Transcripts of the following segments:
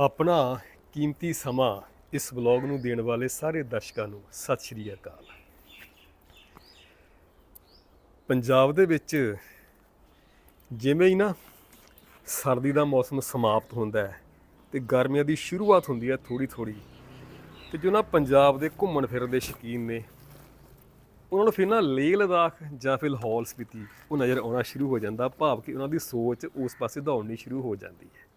ਆਪਣਾ ਕੀਮਤੀ ਸਮਾਂ ਇਸ ਵਲੌਗ ਨੂੰ ਦੇਣ ਵਾਲੇ ਸਾਰੇ ਦਰਸ਼ਕਾਂ ਨੂੰ ਸਤਿ ਸ਼੍ਰੀ ਅਕਾਲ। ਪੰਜਾਬ ਦੇ ਵਿੱਚ ਜਿਵੇਂ ਹੀ ਨਾ ਸਰਦੀ ਦਾ ਮੌਸਮ ਸਮਾਪਤ ਹੁੰਦਾ ਹੈ ਤੇ ਗਰਮੀਆਂ ਦੀ ਸ਼ੁਰੂਆਤ ਹੁੰਦੀ ਹੈ ਥੋੜੀ ਥੋੜੀ ਤੇ ਜੋ ਨਾ ਪੰਜਾਬ ਦੇ ਘੁੰਮਣ ਫਿਰਨ ਦੇ ਸ਼ੌਕੀਨ ਨੇ, ਉਹਨਾਂ ਨੂੰ ਫਿਰ ਨਾ ਲੇਹ ਲਦਾਖ ਜਾਂ ਫਿਰ ਲਾਹੌਲ ਸਪੀਤੀ ਉਹ ਨਜ਼ਰ ਆਉਣਾ ਸ਼ੁਰੂ ਹੋ ਜਾਂਦਾ, ਭਾਵ ਕਿ ਉਹਨਾਂ ਦੀ ਸੋਚ ਉਸ ਪਾਸੇ ਦੌੜਨੀ ਸ਼ੁਰੂ ਹੋ ਜਾਂਦੀ ਹੈ।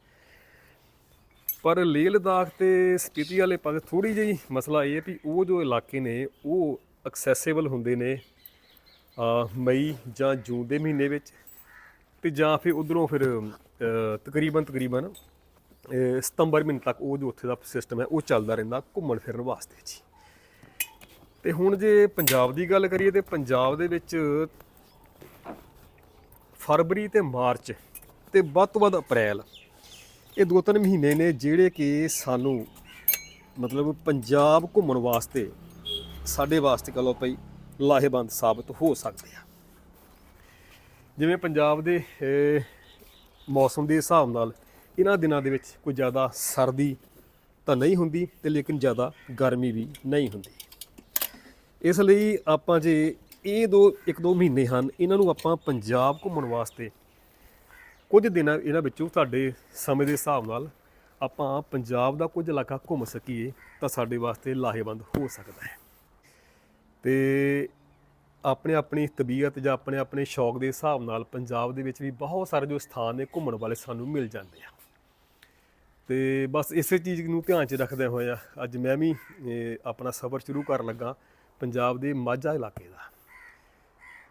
ਪਰ ਲੇਹ ਲਦਾਖ ਤੇ ਸਪੀਤੀ ਵਾਲੇ ਪਾਸੇ ਥੋੜੀ ਜਿਹੀ ਮਸਲਾ ਇਹ ਹੈ ਵੀ ਉਹ ਜੋ ਇਲਾਕੇ ਨੇ, ਉਹ ਐਕਸੈਸਿਬਲ ਹੁੰਦੇ ਨੇ ਮਈ ਜਾਂ ਜੂਨ ਦੇ ਮਹੀਨੇ ਵਿੱਚ ਤੇ ਜਾਂ ਫਿਰ ਉਧਰੋਂ ਫਿਰ ਤਕਰੀਬਨ ਤਕਰੀਬਨ ਸਤੰਬਰ ਮਹੀਨੇ ਤੱਕ ਉਹ ਜੋ ਉੱਥੇ ਦਾ ਸਿਸਟਮ ਹੈ, ਉਹ ਚੱਲਦਾ ਰਹਿੰਦਾ ਘੁੰਮਣ ਫਿਰਨ ਵਾਸਤੇ ਜੀ। ਤੇ ਹੁਣ ਜੇ ਪੰਜਾਬ ਦੀ ਗੱਲ ਕਰੀਏ ਤੇ ਪੰਜਾਬ ਦੇ ਵਿੱਚ ਫਰਵਰੀ ਤੇ ਮਾਰਚ ਤੇ ਵੱਧ ਤੋਂ ਵੱਧ ਅਪ੍ਰੈਲ ਇਹ ਦੋ ਤਿੰਨ ਮਹੀਨੇ ਨੇ ਜਿਹੜੇ ਕਿ ਸਾਨੂੰ ਮਤਲਬ ਪੰਜਾਬ ਘੁੰਮਣ ਵਾਸਤੇ, ਸਾਡੇ ਵਾਸਤੇ ਕਹ ਲਓ ਭਈ ਲਾਹੇਵੰਦ ਸਾਬਤ ਹੋ ਸਕਦੇ ਆ। ਜਿਵੇਂ ਪੰਜਾਬ ਦੇ ਮੌਸਮ ਦੇ ਹਿਸਾਬ ਨਾਲ ਇਹਨਾਂ ਦਿਨਾਂ ਦੇ ਵਿੱਚ ਕੋਈ ਜ਼ਿਆਦਾ ਸਰਦੀ ਤਾਂ ਨਹੀਂ ਹੁੰਦੀ ਤੇ ਲੇਕਿਨ ਜ਼ਿਆਦਾ ਗਰਮੀ ਵੀ ਨਹੀਂ ਹੁੰਦੀ। ਇਸ ਲਈ ਆਪਾਂ ਜੇ ਇਹ ਦੋ, ਇੱਕ ਦੋ ਮਹੀਨੇ ਹਨ, ਇਹਨਾਂ ਨੂੰ ਆਪਾਂ ਪੰਜਾਬ ਘੁੰਮਣ ਵਾਸਤੇ ਕੁਝ ਦਿਨਾਂ ਇਹਨਾਂ ਵਿੱਚੋਂ ਸਾਡੇ ਸਮੇਂ ਦੇ ਹਿਸਾਬ ਨਾਲ ਆਪਾਂ ਪੰਜਾਬ ਦਾ ਕੁਝ ਇਲਾਕਾ ਘੁੰਮ ਸਕੀਏ, ਤਾਂ ਸਾਡੇ ਵਾਸਤੇ ਲਾਹੇਵੰਦ ਹੋ ਸਕਦਾ ਹੈ। ਤੇ ਆਪਣੇ ਆਪਣੀ ਤਬੀਅਤ ਜਾਂ ਆਪਣੇ ਆਪਣੇ ਸ਼ੌਕ ਦੇ ਹਿਸਾਬ ਨਾਲ ਪੰਜਾਬ ਦੇ ਵਿੱਚ ਵੀ ਬਹੁਤ ਸਾਰੇ ਜੋ ਸਥਾਨ ਨੇ ਘੁੰਮਣ ਵਾਲੇ ਸਾਨੂੰ ਮਿਲ ਜਾਂਦੇ ਆ। ਤੇ ਬਸ ਇਸੇ ਚੀਜ਼ ਨੂੰ ਧਿਆਨ 'ਚ ਰੱਖਦੇ ਹੋਇਆ ਅੱਜ ਮੈਂ ਵੀ ਆਪਣਾ ਸਫ਼ਰ ਸ਼ੁਰੂ ਕਰਨ ਲੱਗਾ ਪੰਜਾਬ ਦੇ ਮਾਝਾ ਇਲਾਕੇ ਦਾ।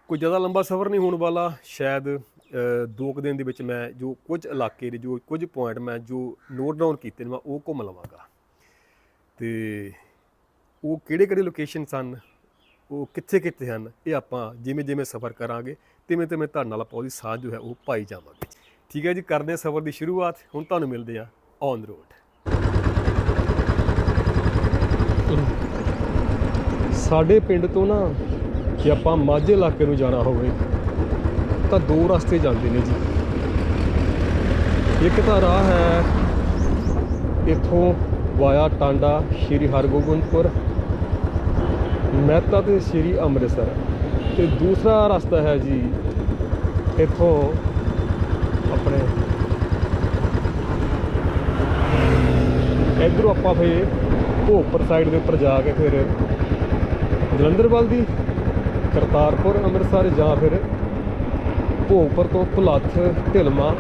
ਕੋਈ ਜ਼ਿਆਦਾ ਲੰਬਾ ਸਫ਼ਰ ਨਹੀਂ ਹੋਣ ਵਾਲਾ, ਸ਼ਾਇਦ ਦੋ ਕੁ ਦਿਨ ਦੇ ਵਿੱਚ ਮੈਂ ਜੋ ਕੁਝ ਇਲਾਕੇ ਦੇ ਜੋ ਕੁਝ ਪੁਆਇੰਟ ਮੈਂ ਜੋ ਨੋਟ ਡਾਊਨ ਕੀਤੇ ਨੇ, ਮੈਂ ਉਹ ਘੁੰਮ ਲਵਾਂਗਾ। ਤੇ ਉਹ ਕਿਹੜੇ ਕਿਹੜੇ ਲੋਕੇਸ਼ਨ ਸਨ, ਉਹ ਕਿੱਥੇ ਕਿੱਥੇ ਹਨ, ਇਹ ਆਪਾਂ ਜਿਵੇਂ ਜਿਵੇਂ ਸਫ਼ਰ ਕਰਾਂਗੇ, ਤਿਵੇਂ ਤਿਵੇਂ ਤੁਹਾਡੇ ਨਾਲ ਆਪਾਂ ਉਹਦੀ ਸਾਂਝ ਜੋ ਹੈ ਉਹ ਪਾਈ ਜਾਵਾਂਗੇ। ਠੀਕ ਹੈ ਜੀ, ਕਰਦੇ ਹਾਂ ਸਫ਼ਰ ਦੀ ਸ਼ੁਰੂਆਤ, ਹੁਣ ਤੁਹਾਨੂੰ ਮਿਲਦੇ ਆ ਔਨ ਰੋਡ ਸਾਡੇ ਪਿੰਡ ਤੋਂ ਨਾ ਜੇ ਆਪਾਂ ਮਾਝੇ ਇਲਾਕੇ ਨੂੰ ਜਾਣਾ ਹੋਵੇ ਤਾਂ ਦੋ ਰਸਤੇ ਜਾਂਦੇ ਨੇ ਜੀ। ਇੱਕ ਤਾਂ ਰਾਹ ਹੈ ਇੱਥੋਂ ਵਾਇਆ ਟਾਂਡਾ ਸ਼੍ਰੀ ਹਰਗੋਬਿੰਦਪੁਰ, ਮਹਿਤਾ ਤੇ ਸ਼੍ਰੀ ਅੰਮ੍ਰਿਤਸਰ। ਤੇ ਦੂਸਰਾ ਰਸਤਾ ਹੈ ਜੀ ਇੱਥੋਂ ਆਪਣੇ ਇਧਰੋਂ ਆਪਾਂ ਫੇ ਭੋਪਰ ਸਾਈਡ ਦੇ ਉੱਪਰ ਜਾ ਕੇ ਫਿਰ ਜਲੰਧਰ ਵੱਲ ਦੀ, ਕਰਤਾਰਪੁਰ ਅੰਮ੍ਰਿਤਸਰ ਜਾਂ ਫਿਰ ਭੋਗਪੁਰ ਤੋਂ ਭੁਲੱਥ ਢਿਲਮਾ,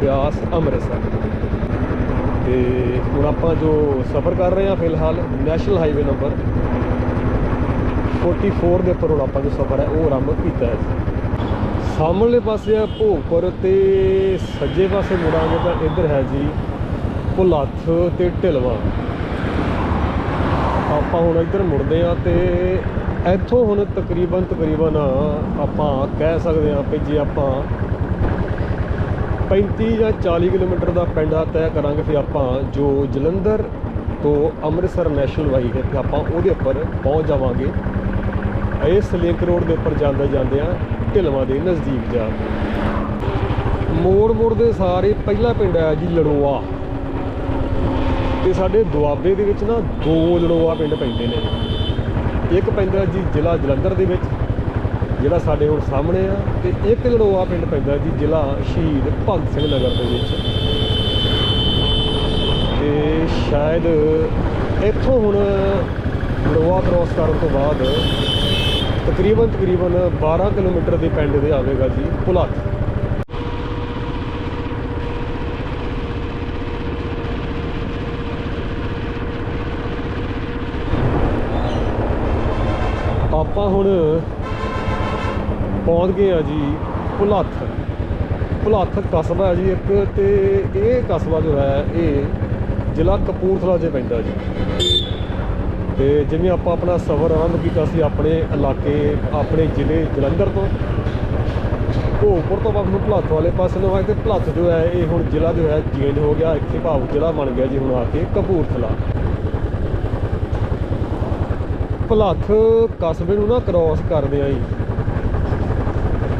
ਬਿਆਸ, ਅੰਮ੍ਰਿਤਸਰ। ਤੇ ਹੁਣ ਆਪਾਂ ਜੋ ਸਫ਼ਰ ਕਰ ਰਹੇ ਹਾਂ ਫਿਲਹਾਲ, ਨੈਸ਼ਨਲ ਹਾਈਵੇ ਨੰਬਰ 44 ਦੇ ਉੱਪਰ ਹੁਣ ਆਪਾਂ ਜੋ ਸਫ਼ਰ ਹੈ, ਉਹ ਆਰੰਭ ਕੀਤਾ ਹੈ। ਸਾਹਮਣੇ ਪਾਸੇ ਆ ਭੋਗਪੁਰ ਤੇ ਸੱਜੇ ਪਾਸੇ ਮੁੜਾਂਗੇ ਤਾਂ ਇੱਧਰ ਹੈ ਜੀ ਭੁਲੱਥ ਤੇ ਢਿਲਵਾ ਆਪਾਂ ਹੁਣ ਇੱਧਰ ਮੁੜਦੇ ਆ ਤੇ ਇੱਥੋਂ ਹੁਣ ਤਕਰੀਬਨ ਤਕਰੀਬਨ ਆਪਾਂ ਕਹਿ ਸਕਦੇ ਹਾਂ ਕਿ ਜੇ ਆਪਾਂ 35 ਜਾਂ 40 ਕਿਲੋਮੀਟਰ ਦਾ ਪੈਂਡਾ ਤੈਅ ਕਰਾਂਗੇ ਫਿਰ ਆਪਾਂ ਜੋ ਜਲੰਧਰ ਤੋਂ ਅੰਮ੍ਰਿਤਸਰ ਨੈਸ਼ਨਲ ਵਾਈ ਹੈ ਤੇ ਆਪਾਂ ਉਹਦੇ ਉੱਪਰ ਪਹੁੰਚ ਜਾਵਾਂਗੇ। ਇਸ ਲਿੰਕ ਰੋਡ ਦੇ ਉੱਪਰ ਜਾਂਦੇ ਜਾਂਦੇ ਆ ਢਿਲਵਾਂ ਦੇ ਨਜ਼ਦੀਕ ਜਾ ਕੇ। ਮੋੜ ਮੋੜ ਦੇ ਸਾਰੇ ਪਹਿਲਾ ਪਿੰਡ ਹੈ ਜੀ ਲੜੋਆ। ਤੇ ਸਾਡੇ ਦੁਆਬੇ ਦੇ ਵਿੱਚ ਨਾ ਦੋ ਲੜੋਆ ਪਿੰਡ ਪੈਂਦੇ ਨੇ। ਇੱਕ ਪੈਂਦਾ ਜੀ ਜ਼ਿਲ੍ਹਾ ਜਲੰਧਰ ਦੇ ਵਿੱਚ, ਜਿਹੜਾ ਸਾਡੇ ਹੁਣ ਸਾਹਮਣੇ ਆ, ਤੇ ਇੱਕ ਲੜੋਆ ਪਿੰਡ ਪੈਂਦਾ ਜੀ ਜ਼ਿਲ੍ਹਾ ਸ਼ਹੀਦ ਭਗਤ ਸਿੰਘ ਨਗਰ ਦੇ ਵਿੱਚ। ਤੇ ਸ਼ਾਇਦ ਇੱਥੋਂ ਹੁਣ ਲੜੋਆ ਕ੍ਰੋਸ ਕਰਨ ਤੋਂ ਬਾਅਦ ਤਕਰੀਬਨ ਤਕਰੀਬਨ 12 ਕਿਲੋਮੀਟਰ ਦੇ ਪਿੰਡ ਦੇ ਆਵੇਗਾ ਜੀ ਭੁਲੱਥ ਆਪਾਂ ਹੁਣ ਪਹੁੰਚ ਗਏ ਆ ਜੀ ਭੁਲੱਥ। ਭੁਲੱਥ ਕਸਬਾ ਹੈ ਜੀ ਇੱਕ ਤੇ ਇਹ ਕਸਬਾ ਜੋ ਹੈ, ਇਹ ਜ਼ਿਲ੍ਹਾ ਕਪੂਰਥਲਾ 'ਚ ਪੈਂਦਾ ਜੀ। ਤੇ ਜਿਵੇਂ ਆਪਾਂ ਆਪਣਾ ਸਫ਼ਰ ਆਰੰਭ ਕੀਤਾ ਸੀ ਆਪਣੇ ਇਲਾਕੇ, ਆਪਣੇ ਜ਼ਿਲ੍ਹੇ ਜਲੰਧਰ ਤੋਂ ਭੋਗਪੁਰ ਤੋਂ ਵਾਪਸ ਨੂੰ ਭੁਲੱਥ ਵਾਲੇ ਪਾਸੇ ਨੂੰ ਆਏ ਤੇ ਭੁਲੱਥ ਜੋ ਹੈ, ਇਹ ਹੁਣ ਜ਼ਿਲ੍ਹਾ ਜੋ ਹੈ ਚੇਂਜ ਹੋ ਗਿਆ, ਇੱਥੇ ਭਾਵ ਜ਼ਿਲ੍ਹਾ ਬਣ ਗਿਆ ਜੀ ਹੁਣ ਆ ਕੇ ਕਪੂਰਥਲਾ। ਭੁਲੱਥ ਕਸਬੇ ਨੂੰ ਨਾ ਕ੍ਰਾਸ ਕਰਦੇ ਆ ਜੀ।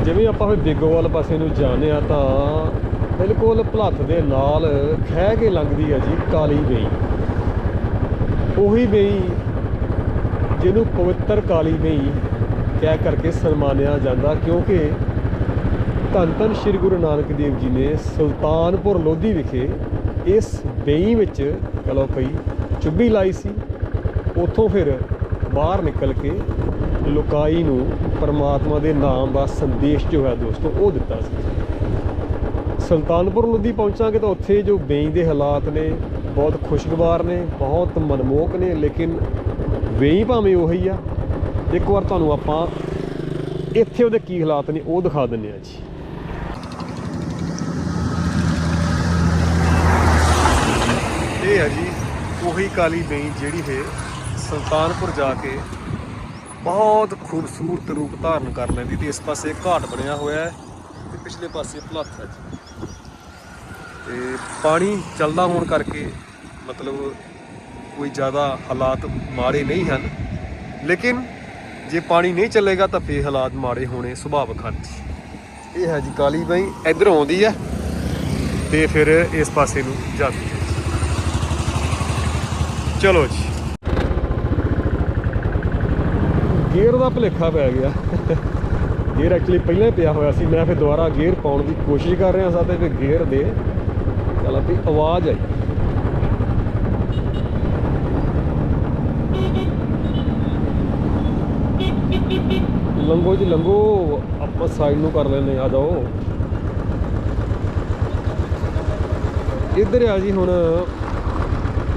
ਜਿਵੇਂ ਆਪਾਂ ਫਿਰ ਬੇਗੋਵਾਲ ਪਾਸੇ ਨੂੰ ਜਾਂਦੇ ਆ ਤਾਂ ਬਿਲਕੁਲ ਭਲੱਥ ਦੇ ਨਾਲ ਖਹਿ ਕੇ ਲੰਘਦੀ ਹੈ ਜੀ ਕਾਲੀ ਬੇਈ। ਉਹੀ ਬੇਈ ਜਿਹਨੂੰ ਪਵਿੱਤਰ ਕਾਲੀ ਬੇਈ ਕਹਿ ਕਰਕੇ ਸਨਮਾਨਿਆ ਜਾਂਦਾ ਕਿਉਂਕਿ ਧੰਨ ਧੰਨ ਸ੍ਰੀ ਗੁਰੂ ਨਾਨਕ ਦੇਵ ਜੀ ਨੇ ਸੁਲਤਾਨਪੁਰ ਲੋਧੀ ਵਿਖੇ ਇਸ ਬੇਈ ਵਿੱਚ ਕਹੋ ਪਈ ਚੁੱਭੀ ਲਾਈ ਸੀ। ਉੱਥੋਂ ਫਿਰ ਬਾਹਰ ਨਿਕਲ ਕੇ ਲੁਕਾਈ ਨੂੰ ਪਰਮਾਤਮਾ ਦੇ ਨਾਮ ਦਾ ਸੰਦੇਸ਼ ਜੋ ਹੈ ਦੋਸਤੋ, ਉਹ ਦਿੱਤਾ ਸੀ। ਸੁਲਤਾਨਪੁਰ ਲੋਧੀ ਪਹੁੰਚਾਂਗੇ ਤਾਂ ਉੱਥੇ ਜੋ ਬੇਈ ਦੇ ਹਾਲਾਤ ਨੇ, ਬਹੁਤ ਖੁਸ਼ਗਵਾਰ ਨੇ, ਬਹੁਤ ਮਨਮੋਹਕ ਨੇ, ਲੇਕਿਨ ਵੇਈ ਭਾਵੇਂ ਉਹੀ ਆ। ਇੱਕ ਵਾਰ ਤੁਹਾਨੂੰ ਆਪਾਂ ਇੱਥੇ ਉਹਦੇ ਕੀ ਹਾਲਾਤ ਨੇ, ਉਹ ਦਿਖਾ ਦਿੰਨੇ ਆ ਜੀ। ਇਹ ਹੈ ਜੀ, ਉਹੀ ਕਾਲੀ ਬਈ ਜਿਹੜੀ ਹੈ ਸੁਲਤਾਨਪੁਰ ਜਾ ਕੇ ਬਹੁਤ ਖੂਬਸੂਰਤ ਰੂਪ ਧਾਰਨ ਕਰ ਲੈਂਦੀ ਤੇ ਇਸ ਪਾਸੇ ਘਾਟ ਬਣਿਆ ਹੋਇਆ ਹੈ ਤੇ ਪਿਛਲੇ ਪਾਸੇ ਭਲੱਥ ਹੈ ਜੀ। ਤੇ ਪਾਣੀ ਚੱਲਦਾ ਹੋਣ ਕਰਕੇ ਮਤਲਬ ਕੋਈ ਜ਼ਿਆਦਾ ਹਾਲਾਤ ਮਾੜੇ ਨਹੀਂ ਹਨ। ਲੇਕਿਨ ਜੇ ਪਾਣੀ ਨਹੀਂ ਚੱਲੇਗਾ ਤਾਂ ਫੇ ਹਾਲਾਤ ਮਾੜੇ ਹੋਣੇ ਸੁਭਾਵਿਕ ਹਨ ਜੀ। ਇਹ ਹੈ ਜੀ ਕਾਲੀ ਬਾਈ, ਇੱਧਰ ਆਉਂਦੀ ਹੈ ਤੇ ਫਿਰ ਇਸ ਪਾਸੇ ਨੂੰ ਜਾਂਦੀ ਹੈ ਚਲੋ ਜੀ। ਗੇਅਰ ਦਾ ਭਲੇਖਾ ਪੈ ਗਿਆ। ਗੇਅਰ ਐਕਚੁਅਲੀ ਪਹਿਲਾਂ ਹੀ ਪਿਆ ਹੋਇਆ ਸੀ। ਮੈਂ ਫਿਰ ਦੁਬਾਰਾ ਗੇਅਰ ਪਾਉਣ ਦੀ ਕੋਸ਼ਿਸ਼ ਕਰ ਰਿਹਾ ਸਾਂ ਤੇ ਫਿਰ ਗੇਅਰ ਦੇ ਚਲ ਵੀ ਆਵਾਜ਼ ਆਈ। ਲੰਗੋ ਜੀ, ਲੰਗੋ, ਆਪਾਂ ਸਾਈਡ ਨੂੰ ਕਰ ਲੈਨੇ ਆ ਜਾਓ। ਇੱਧਰ ਆ ਜੀ ਹੁਣ,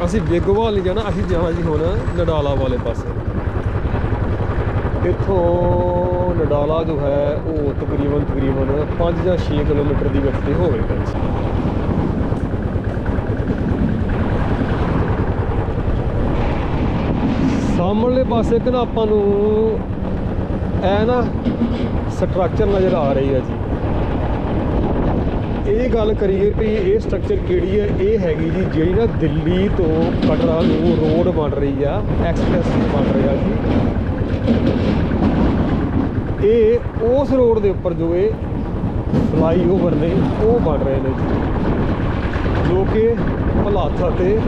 ਅਸੀਂ ਬੇਗੋਵਾਲ ਨਹੀਂ ਜਾਣਾ, ਅਸੀਂ ਜਾਣਾ ਜੀ ਹੁਣ ਨਡਾਲਾ ਵਾਲੇ ਪਾਸੇ। ਇੱਥੋਂ ਨਡਾਲਾ ਜੋ ਹੈ, ਉਹ ਤਕਰੀਬਨ ਤਕਰੀਬਨ 5 ਜਾਂ 6 ਕਿਲੋਮੀਟਰ ਦੀ ਵਿੱਥ ਤੇ ਹੋਵੇਗਾ ਜੀ। ਸਾਹਮਣੇ ਪਾਸੇ ਇੱਕ ਨਾ ਆਪਾਂ ਨੂੰ ਐ ਨਾ ਸਟਰਕਚਰ ਨਜ਼ਰ ਆ ਰਹੀ ਹੈ ਜੀ। ਇਹ ਗੱਲ ਕਰੀਏ ਵੀ ਇਹ ਸਟਰਕਚਰ ਕਿਹੜੀ ਹੈ? ਇਹ ਹੈਗੀ ਜੀ ਜਿਹੜੀ ਨਾ ਦਿੱਲੀ ਤੋਂ ਕਟਰਾ ਨੂੰ ਰੋਡ ਬਣ ਰਹੀ ਆ ਐਕਸਪ੍ਰੈਸ ਬਣ ਰਿਹਾ ਜੀ। ਇਹ ਉਸ ਰੋਡ ਦੇ ਉੱਪਰ ਜੋ ਇਹ ਫਲਾਈਓਵਰ ਨੇ, ਉਹ ਬਣ ਰਹੇ ਨੇ ਜੀ। ਜੋ ਕਿ ਭਲਾਥਾ ਤੇ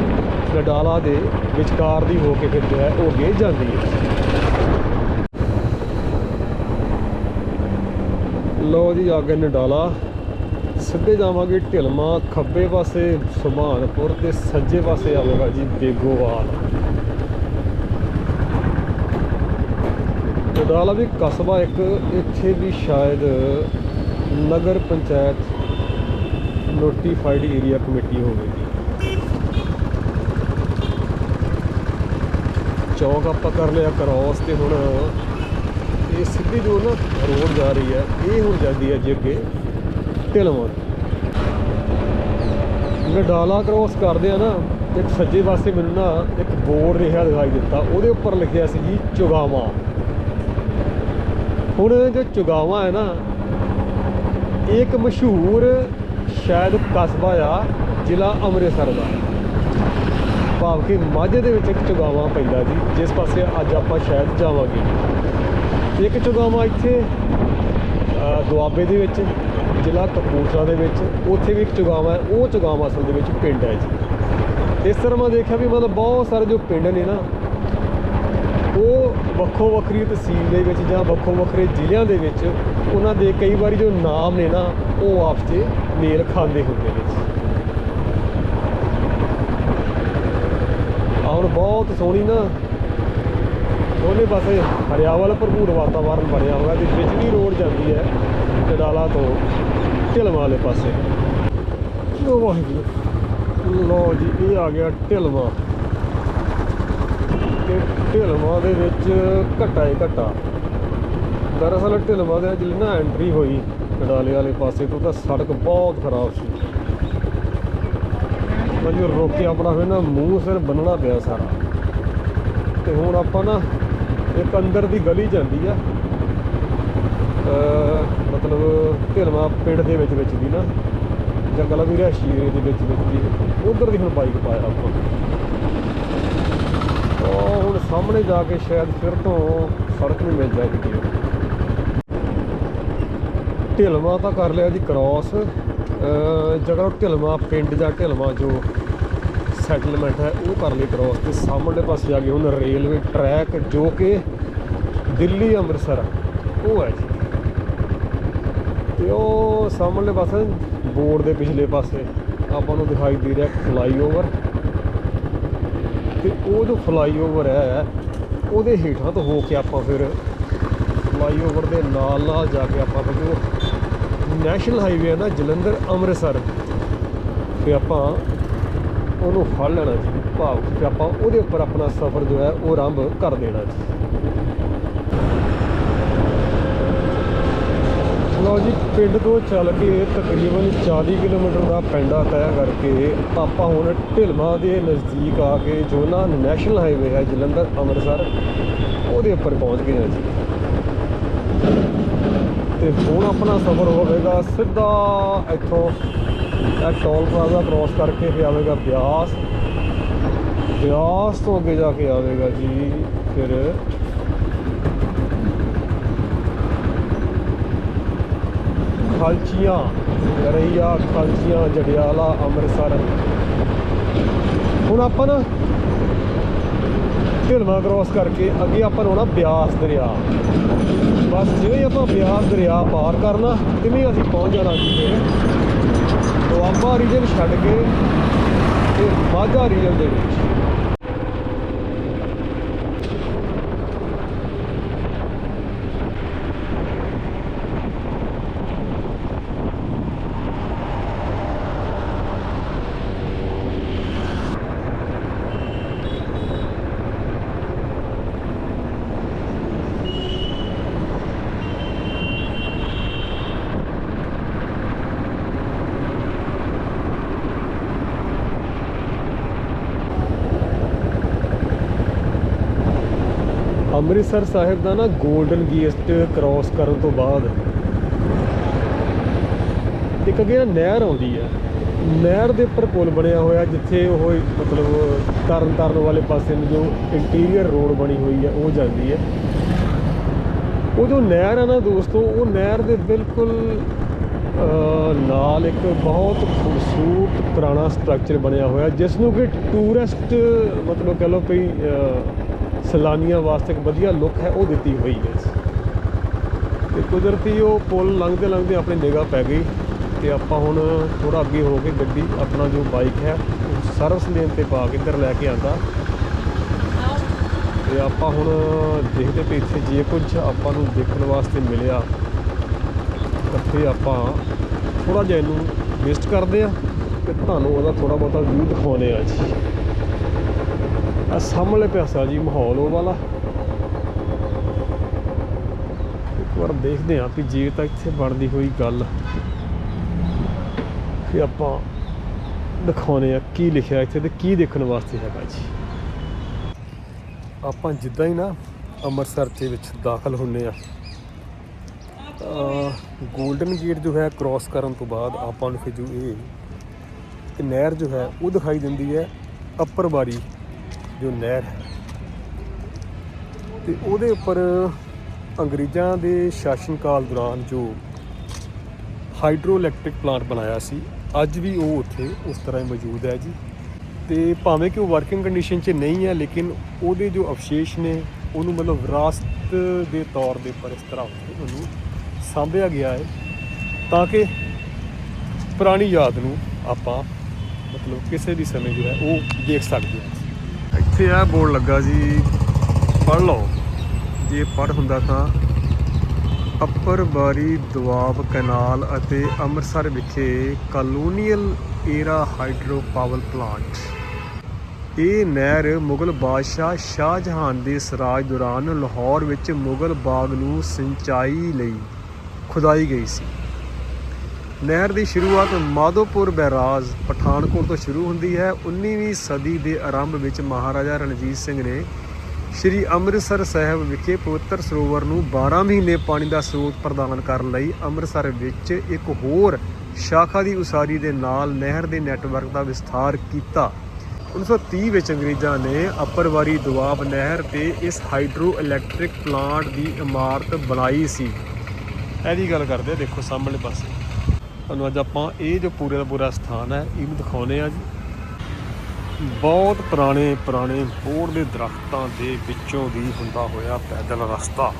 ਨਡਾਲਾ ਦੇ ਵਿਚਕਾਰ ਦੀ ਹੋ ਕੇ ਫਿਰ ਜੋ ਹੈ, ਉਹ ਅੱਗੇ ਜਾਂਦੀ ਹੈ। ਲੋ ਜੀ ਅੱਗੇ ਨਡਾਲਾ। ਸਿੱਧੇ ਜਾਵਾਂਗੇ ਢਿਲਮਾ ਖੱਬੇ ਪਾਸੇ ਸੁਭਾਨਪੁਰ ਤੇ ਸੱਜੇ ਪਾਸੇ ਆਵੇਗਾ ਜੀ, ਬੇਗੋਵਾਲ। ਨਡਾਲਾ ਵੀ ਕਸਬਾ ਇੱਕ, ਇੱਥੇ ਵੀ ਸ਼ਾਇਦ ਨਗਰ ਪੰਚਾਇਤ ਨੋਟੀਫਾਈਡ ਏਰੀਆ ਕਮੇਟੀ ਹੋਵੇਗੀ ਚੌਕ ਆਪਾਂ ਕਰ ਲਿਆ ਕਰੋਸ ਤੇ ਹੁਣ ਇਹ ਸਿੱਧੀ ਜੋ ਨਾ ਰੋਡ ਜਾ ਰਹੀ ਹੈ। ਇਹ ਹੁਣ ਜਾਂਦੀ ਹੈ ਜੇ ਅੱਗੇ ਢਿਲਵਾਂ। ਡਾਲਾ ਕਰੋਸ ਕਰਦੇ ਆ ਨਾ, ਇੱਕ ਸੱਜੇ ਪਾਸੇ ਮੈਨੂੰ ਨਾ ਇੱਕ ਬੋਰਡ ਰਿਹਾ ਦਿਖਾਈ ਦਿੱਤਾ। ਉਹਦੇ ਉੱਪਰ ਲਿਖਿਆ ਸੀ ਜੀ ਚੁਗਾਵਾ। ਹੁਣ ਜੋ ਚੁਗਾਵਾ ਹੈ ਨਾ ਇਹ ਇੱਕ ਮਸ਼ਹੂਰ ਸ਼ਾਇਦ ਕਸਬਾ ਆ, ਜ਼ਿਲ੍ਹਾ ਅੰਮ੍ਰਿਤਸਰ ਦਾ। ਭਾਵ ਕਿ ਮਾਝੇ ਦੇ ਵਿੱਚ ਇੱਕ ਚੁਗਾਵਾ ਪੈਂਦਾ ਜੀ, ਜਿਸ ਪਾਸੇ ਅੱਜ ਆਪਾਂ ਸ਼ਾਇਦ ਜਾਵਾਂਗੇ। ਇੱਕ ਚੁਗਾਵਾ ਇੱਥੇ ਦੁਆਬੇ ਦੇ ਵਿੱਚ, ਜ਼ਿਲ੍ਹਾ ਕਪੂਰਥਲਾ ਦੇ ਵਿੱਚ, ਉੱਥੇ ਵੀ ਇੱਕ ਚੁਗਾਵਾ ਹੈ, ਉਹ ਚੁਗਾਵਾ ਅਸਲ ਦੇ ਵਿੱਚ ਪਿੰਡ ਹੈ ਜੀ। ਇਸ ਤਰ੍ਹਾਂ ਮੈਂ ਦੇਖਿਆ ਵੀ ਮਤਲਬ ਬਹੁਤ ਸਾਰੇ ਜੋ ਪਿੰਡ ਨੇ ਨਾ ਉਹ ਵੱਖੋ ਵੱਖਰੀ ਤਹਿਸੀਲ ਦੇ ਵਿੱਚ ਜਾਂ ਵੱਖੋ ਵੱਖਰੇ ਜ਼ਿਲ੍ਹਿਆਂ ਦੇ ਵਿੱਚ ਉਹਨਾਂ ਦੇ ਕਈ ਵਾਰੀ ਜੋ ਨਾਮ ਨੇ ਨਾ, ਉਹ ਆਪਸ 'ਚ ਮੇਲ ਖਾਂਦੇ ਹੁੰਦੇ ਨੇ। ਜੀ ਹੁਣ ਬਹੁਤ ਸੋਹਣੀ ਨਾ ਦੋਨੇ ਪਾਸੇ ਹਰਿਆਵਲ ਭਰਪੂਰ ਵਾਤਾਵਰਨ ਬਣਿਆ ਹੋਇਆ ਤੇ ਬਿਜਲੀ ਰੋਡ ਜਾਂਦੀ ਹੈ ਜਡਾਲਾ ਤੋਂ ਢਿਲਵਾਂ ਵਾਲੇ ਪਾਸੇ। ਲੋ ਵਾਹਿਗੁਰੂ। ਲੋ ਜੀ, ਇਹ ਆ ਗਿਆ ਢਿਲਵਾਂ। ਤੇ ਢਿਲਵਾਂ ਦੇ ਵਿੱਚ ਘਟਾ ਹੀ ਘਟਾ। ਦਰਅਸਲ ਢਿਲਵਾਂ ਦੇ ਜਿਹੜੀ ਨਾ ਐਂਟਰੀ ਹੋਈ ਕਡਾਲੇ ਵਾਲੇ ਪਾਸੇ ਤੋਂ ਤਾਂ ਸੜਕ ਬਹੁਤ ਖਰਾਬ ਸੀ। ਤਾਂ ਜੋ ਰੋਕੇ ਆਪਣਾ ਫਿਰ ਨਾ, ਮੂੰਹ ਸਿਰ ਬੰਨਣਾ ਪਿਆ ਸਾਰਾ। ਤੇ ਹੁਣ ਆਪਾਂ ਨਾ ਇੱਕ ਅੰਦਰ ਦੀ ਗਲੀ ਜਾਂਦੀ ਆ। ਮਤਲਬ ਢਿਲਵਾ ਪਿੰਡ ਦੇ ਵਿੱਚ ਵਿੱਚ ਦੀ ਨਾ ਜੰਗਲਾਂ ਦੀ ਰਿਹਾਇਸ਼ੀ ਏਰੀਏ ਦੇ ਵਿੱਚ ਵਿੱਚ ਦੀ। ਉਧਰ ਦੀ ਹੁਣ ਬਾਈਕ ਪਾਇਆ ਆਪਾਂ। ਉਹ ਹੁਣ ਸਾਹਮਣੇ ਜਾ ਕੇ ਸ਼ਾਇਦ ਫਿਰ ਤੋਂ ਸੜਕ ਵੀ ਮਿਲ ਜਾਏਗੀ। ਢਿਲਮਾ ਤਾਂ ਕਰ ਲਿਆ ਜੀ ਕ੍ਰਾਸ ਜਿਹੜਾ ਢਿਲਮਾ ਪਿੰਡ ਜਾਂ ਢਿਲਮਾ ਜੋ ਸੈਟਲਮੈਂਟ ਹੈ, ਉਹ ਕਰ ਲਈ ਕ੍ਰਾਸ ਤੇ ਸਾਹਮਣੇ ਪਾਸੇ ਆ ਗਏ ਹੁਣ ਰੇਲਵੇ ਟਰੈਕ ਜੋ ਕਿ ਦਿੱਲੀ ਅੰਮ੍ਰਿਤਸਰ ਉਹ ਹੈ ਜੀ। ਤੇ ਉਹ ਸਾਹਮਣੇ ਪਾਸੇ ਬੋਰਡ ਦੇ ਪਿਛਲੇ ਪਾਸੇ ਆਪਾਂ ਨੂੰ ਦਿਖਾਈ ਦੇ ਰਿਹਾ ਫਲਾਈਓਵਰ ਤੇ ਉਹ ਜੋ ਫਲਾਈਓਵਰ ਹੈ, ਉਹਦੇ ਹੇਠਾਂ ਤੋਂ ਹੋ ਕੇ ਆਪਾਂ ਫਿਰ ਫਲਾਈਓਵਰ ਦੇ ਨਾਲ ਨਾਲ ਜਾ ਕੇ ਆਪਾਂ ਫਿਰ ਜੋ ਨੈਸ਼ਨਲ ਹਾਈਵੇ ਹੈ ਨਾ, ਜਲੰਧਰ, ਅੰਮ੍ਰਿਤਸਰ, ਤੇ ਆਪਾਂ ਉਹਨੂੰ ਫੜ ਲੈਣਾ ਜੀ, ਭਾਵ ਕਿ ਆਪਾਂ ਉਹਦੇ ਉੱਪਰ ਆਪਣਾ ਸਫ਼ਰ ਜੋ ਹੈ, ਉਹ ਆਰੰਭ ਕਰ ਦੇਣਾ ਜੀ। ਲਓ ਜੀ, ਪਿੰਡ ਤੋਂ ਚੱਲ ਕੇ ਤਕਰੀਬਨ 40 ਕਿਲੋਮੀਟਰ ਦਾ ਪੈਂਡਾ ਤੈਅ ਕਰਕੇ ਆਪਾਂ ਹੁਣ ਢਿਲਮਾ ਦੇ ਨਜ਼ਦੀਕ ਆ ਕੇ ਜੋ ਨਾ ਨੈਸ਼ਨਲ ਹਾਈਵੇ ਹੈ ਜਲੰਧਰ, ਅੰਮ੍ਰਿਤਸਰ, ਉਹਦੇ ਉੱਪਰ ਪਹੁੰਚ ਗਏ ਹਾਂ ਜੀ। ਤੇ ਹੁਣ ਆਪਣਾ ਸਫ਼ਰ ਹੋਵੇਗਾ ਸਿੱਧਾ ਇੱਥੋਂ ਇਹ ਟੋਲ ਪਲਾਜ਼ਾ ਕ੍ਰਾਸ ਕਰਕੇ ਫਿਰ ਆਵੇਗਾ ਬਿਆਸ। ਬਿਆਸ ਤੋਂ ਅੱਗੇ ਜਾ ਕੇ ਆਵੇਗਾ ਜੀ ਫਿਰ ਖਲਚੀਆਂ ਗਰਈਆ ਖਲਚੀਆਂ, ਜੜਿਆਲਾ, ਅੰਮ੍ਰਿਤਸਰ। ਹੁਣ ਆਪਾਂ ਨਾ ਢਿਲਮਾ ਕ੍ਰਾਸ ਕਰਕੇ ਅੱਗੇ ਆਪਾਂ ਨੂੰ ਆਉਣਾ ਬਿਆਸ ਦਰਿਆ। ਬਸ ਜਿਵੇਂ ਆਪਾਂ ਬਿਆਸ ਦਰਿਆ ਪਾਰ ਕਰਨਾ, ਤਿਵੇਂ ਅਸੀਂ ਪਹੁੰਚ ਜਾਣਾ ਜੀ ਦੁਆਬਾ ਰੀਜਨ ਛੱਡ ਕੇ ਤੇ ਮਾਝਾ ਰੀਜਨ ਦੇ ਵਿੱਚ। ਅੰਮ੍ਰਿਤਸਰ ਸਾਹਿਬ ਦਾ ਨਾ 골ਡਨ ਗੇਟ ਕ੍ਰਾਸ ਕਰਨ ਤੋਂ ਬਾਅਦ ਇੱਕ ਅੱਗੇ ਨਹਿਰ ਆਉਂਦੀ ਹੈ ਨਹਿਰ ਦੇ ਉੱਪਰ ਪੁਲ ਬਣਿਆ ਹੋਇਆ ਜਿੱਥੇ ਉਹ ਮਤਲਬ ਤਰਨ ਤਾਰਨ ਵਾਲੇ ਪਾਸੇ ਨੂੰ ਜੋ ਇੰਟੀਰੀਅਰ ਰੋਡ ਬਣੀ ਹੋਈ ਹੈ ਉਹ ਜਾਂਦੀ ਹੈ ਉਹ ਜੋ ਨਹਿਰ ਹੈ ਨਾ ਦੋਸਤੋ, ਉਹ ਨਹਿਰ ਦੇ ਬਿਲਕੁਲ ਨਾਲ ਇੱਕ ਬਹੁਤ ਖੂਬਸੂਰਤ ਪੁਰਾਣਾ ਸਟਰਕਚਰ ਬਣਿਆ ਹੋਇਆ ਜਿਸ ਨੂੰ ਕਿ ਟੂਰਿਸਟ ਮਤਲਬ ਕਹ ਲਓ ਕੋਈ ਸੈਲਾਨੀਆਂ ਵਾਸਤੇ ਇੱਕ ਵਧੀਆ ਲੁੱਕ ਹੈ, ਉਹ ਦਿੱਤੀ ਹੋਈ ਹੈ। ਤੇ ਕੁਦਰਤੀ ਉਹ ਪੁਲ ਲੰਘਦੇ ਲੰਘਦੇ ਆਪਣੀ ਨਿਗਾਹ ਪੈ ਗਈ ਤੇ ਆਪਾਂ ਹੁਣ ਥੋੜਾ ਅੱਗੇ ਹੋ ਕੇ ਗੱਡੀ, ਆਪਣਾ ਜੋ ਬਾਈਕ ਹੈ, ਉਹ ਸਰਵਿਸ ਲੇਨ ਤੇ ਪਾ ਕੇ ਇੱਧਰ ਲੈ ਕੇ ਆਂਦਾ ਤੇ ਆਪਾਂ ਹੁਣ ਦੇਖਦੇ ਪਏ ਇੱਥੇ ਜੇ ਕੁਝ ਆਪਾਂ ਨੂੰ ਦੇਖਣ ਵਾਸਤੇ ਮਿਲਿਆ ਤਾਂ ਆਪਾਂ ਥੋੜਾ ਜਿਹਾ ਇਹਨੂੰ ਵੇਸਟ ਕਰਦੇ ਆ ਤੇ ਤੁਹਾਨੂੰ ਉਹਦਾ ਥੋੜਾ ਬਹੁਤਾ ਵਿਊ ਦਿਖਾਉਣੇ ਆ ਜੀ। ਆ ਸਾਹਮਣੇ ਪਿਆਸਾ ਜੀ ਮਾਹੌਲ ਉਹ ਵਾਲਾ। ਇੱਕ ਵਾਰ ਦੇਖਦੇ ਆ ਵੀ ਜੇ ਤਾਂ ਇੱਥੇ ਬਣਦੀ ਹੋਈ ਗੱਲ ਫਿਰ ਆਪਾਂ ਦਿਖਾਉਣੇ ਆ ਕੀ ਲਿਖਿਆ ਇੱਥੇ ਤੇ ਕੀ ਦੇਖਣ ਵਾਸਤੇ ਹੈਗਾ ਜੀ। ਆਪਾਂ ਜਿੱਦਾਂ ਹੀ ਨਾ ਅੰਮ੍ਰਿਤਸਰ ਦੇ ਵਿੱਚ ਦਾਖਲ ਹੁੰਨੇ ਆ ਗੋਲਡਨ ਗੇਟ ਜੋ ਹੈ ਕ੍ਰਾਸ ਕਰਨ ਤੋਂ ਬਾਅਦ ਆਪਾਂ ਨੂੰ ਫਿਰ ਜੋ ਇਹ ਨਹਿਰ ਜੋ ਹੈ ਉਹ ਦਿਖਾਈ ਦਿੰਦੀ ਹੈ ਅੱਪਰ ਬਾਰੀ ਜੋ ਨਹਿਰ ਹੈ। ਤੇ ਉਹਦੇ ਉੱਪਰ ਅੰਗਰੇਜ਼ਾਂ ਦੇ ਸ਼ਾਸਨ ਕਾਲ ਦੌਰਾਨ ਜੋ ਹਾਈਡਰੋ ਇਲੈਕਟ੍ਰਿਕ ਪਲਾਂਟ ਬਣਾਇਆ ਸੀ, ਅੱਜ ਵੀ ਉਹ ਉੱਥੇ ਉਸ ਤਰ੍ਹਾਂ ਹੀ ਮੌਜੂਦ ਹੈ ਜੀ। ਤੇ ਭਾਵੇਂ ਕਿ ਉਹ ਵਰਕਿੰਗ ਕੰਡੀਸ਼ਨ 'ਚ ਨਹੀਂ ਹੈ, ਲੇਕਿਨ ਉਹਦੇ ਜੋ ਅਵਸ਼ੇਸ਼ ਨੇ, ਉਹਨੂੰ ਮਤਲਬ ਵਿਰਾਸਤ ਦੇ ਤੌਰ ਦੇ ਉੱਪਰ ਇਸ ਤਰ੍ਹਾਂ ਉੱਥੇ ਉਹਨੂੰ ਸਾਂਭਿਆ ਗਿਆ ਹੈ। ਤਾਂ ਕਿ ਪੁਰਾਣੀ ਯਾਦ ਨੂੰ ਆਪਾਂ ਮਤਲਬ ਕਿਸੇ ਵੀ ਸਮੇਂ ਜੋ ਹੈ ਉਹ ਦੇਖ ਸਕਦੇ ਹਾਂ। ਇੱਥੇ ਆ ਬੋਰਡ ਲੱਗਾ ਜੀ, ਪੜ੍ਹ ਲਓ। ਜੇ ਪੜ੍ਹ ਹੁੰਦਾ ਤਾਂ ਅੱਪਰ ਬਾਰੀ ਦੁਆਬ ਕਨਾਲ ਅਤੇ ਅੰਮ੍ਰਿਤਸਰ ਵਿਖੇ ਕਲੋਨੀਅਲ ਏਰਾ ਹਾਈਡਰੋ ਪਾਵਰ ਪਲਾਂਟ। ਇਹ ਨਹਿਰ ਮੁਗਲ ਬਾਦਸ਼ਾਹ ਸ਼ਾਹਜਹਾਨ ਦੇ ਸਰਾਜ ਦੌਰਾਨ ਲਾਹੌਰ ਵਿੱਚ ਮੁਗਲ ਬਾਗ ਨੂੰ ਸਿੰਚਾਈ ਲਈ ਖੁਦਾਈ ਗਈ ਸੀ। ਨਹਿਰ ਦੀ ਸ਼ੁਰੂਆਤ ਮਾਧੋਪੁਰ ਬੈਰਾਜ ਪਠਾਨਕੋਟ ਤੋਂ ਸ਼ੁਰੂ ਹੁੰਦੀ ਹੈ। 19ਵੀਂ ਸਦੀ ਦੇ ਆਰੰਭ ਵਿੱਚ ਮਹਾਰਾਜਾ ਰਣਜੀਤ ਸਿੰਘ ਨੇ ਸ਼੍ਰੀ ਅੰਮ੍ਰਿਤਸਰ ਸਾਹਿਬ ਵਿਖੇ ਪਵਿੱਤਰ ਸਰੋਵਰ ਨੂੰ 12 ਮਹੀਨੇ ਪਾਣੀ ਦਾ ਸਰੋਤ ਪ੍ਰਦਾਨ ਕਰਨ ਲਈ ਅੰਮ੍ਰਿਤਸਰ ਵਿੱਚ ਇੱਕ ਹੋਰ ਸ਼ਾਖਾ ਦੀ ਉਸਾਰੀ ਦੇ ਨਾਲ ਨਹਿਰ ਦੇ ਨੈਟਵਰਕ ਦਾ ਵਿਸਥਾਰ ਕੀਤਾ। 1930 ਵਿੱਚ ਅੰਗਰੇਜ਼ਾਂ ਨੇ ਅੱਪਰਵਾਰੀ ਦੁਆਬ ਨਹਿਰ ਤੇ ਇਸ ਹਾਈਡਰੋ ਇਲੈਕਟ੍ਰਿਕ ਪਲਾਂਟ ਦੀ ਇਮਾਰਤ ਬਣਾਈ ਸੀ। ਇਹਦੀ ਗੱਲ ਕਰਦੇ ਦੇਖੋ ਸਾਹਮਣੇ ਪਾਸੇ। ਤੁਹਾਨੂੰ ਅੱਜ ਆਪਾਂ ਇਹ ਜੋ ਪੂਰੇ ਦਾ ਪੂਰਾ ਸਥਾਨ ਹੈ ਇਹਨੂੰ ਦਿਖਾਉਨੇ ਆ ਜੀ। ਬਹੁਤ ਪੁਰਾਣੇ ਪੁਰਾਣੇ ਬੋੜ ਦੇ ਦਰਖਤਾਂ ਦੇ ਵਿੱਚੋਂ ਦੀ ਹੁੰਦਾ ਹੋਇਆ ਪੈਦਲ ਰਸਤਾ।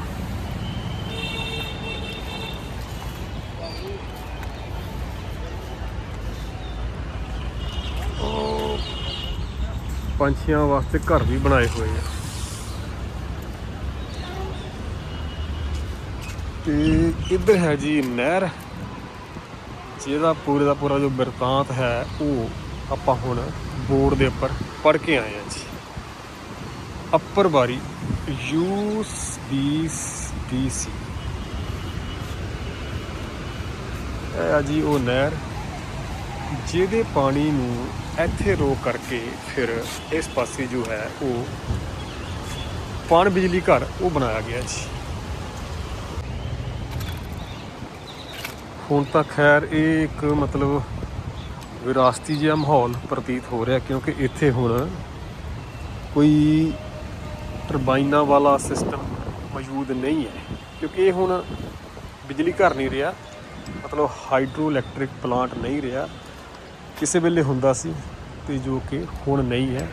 ਉਹ ਪੰਛੀਆਂ ਵਾਸਤੇ ਘਰ ਵੀ ਬਣਾਏ ਹੋਏ ਆ। ਤੇ ਇੱਧਰ ਹੈ ਜੀ ਨਹਿਰ। ਜਿਹਦਾ ਪੂਰੇ ਦਾ ਪੂਰਾ ਜੋ ਬਿਰਤਾਂਤ ਹੈ, ਉਹ ਆਪਾਂ ਹੁਣ ਬੋਰਡ ਦੇ ਉੱਪਰ ਪੜ੍ਹ ਕੇ ਆਏ ਹਾਂ ਜੀ। ਅੱਪਰ ਬਾਰੀ ਯੂ ਬੀ ਬੀ ਸੀ। ਇਹ ਆ ਜੀ ਉਹ ਨਹਿਰ, ਜਿਹਦੇ ਪਾਣੀ ਨੂੰ ਇੱਥੇ ਰੋਕ ਕਰਕੇ ਫਿਰ ਇਸ ਪਾਸੇ ਜੋ ਹੈ, ਉਹ ਪਾਣ ਬਿਜਲੀ ਘਰ ਉਹ ਬਣਾਇਆ ਗਿਆ ਜੀ। ਹੁਣ ਤਾਂ ਖੈਰ ਇਹ ਇੱਕ ਮਤਲਬ ਵਿਰਾਸਤੀ ਜਿਹਾ ਮਾਹੌਲ ਪ੍ਰਤੀਤ ਹੋ ਰਿਹਾ ਕਿਉਂਕਿ ਇੱਥੇ ਹੁਣ ਕੋਈ ਟਰਬਾਈਨਾਂ ਵਾਲਾ ਸਿਸਟਮ ਮੌਜੂਦ ਨਹੀਂ ਹੈ। ਕਿਉਂਕਿ ਇਹ ਹੁਣ ਬਿਜਲੀ ਘਰ ਨਹੀਂ ਰਿਹਾ, ਮਤਲਬ ਹਾਈਡਰੋ ਇਲੈਕਟ੍ਰਿਕ ਪਲਾਂਟ ਨਹੀਂ ਰਿਹਾ। ਕਿਸੇ ਵੇਲੇ ਹੁੰਦਾ ਸੀ ਤੇ ਜੋ ਕਿ ਹੁਣ ਨਹੀਂ ਹੈ।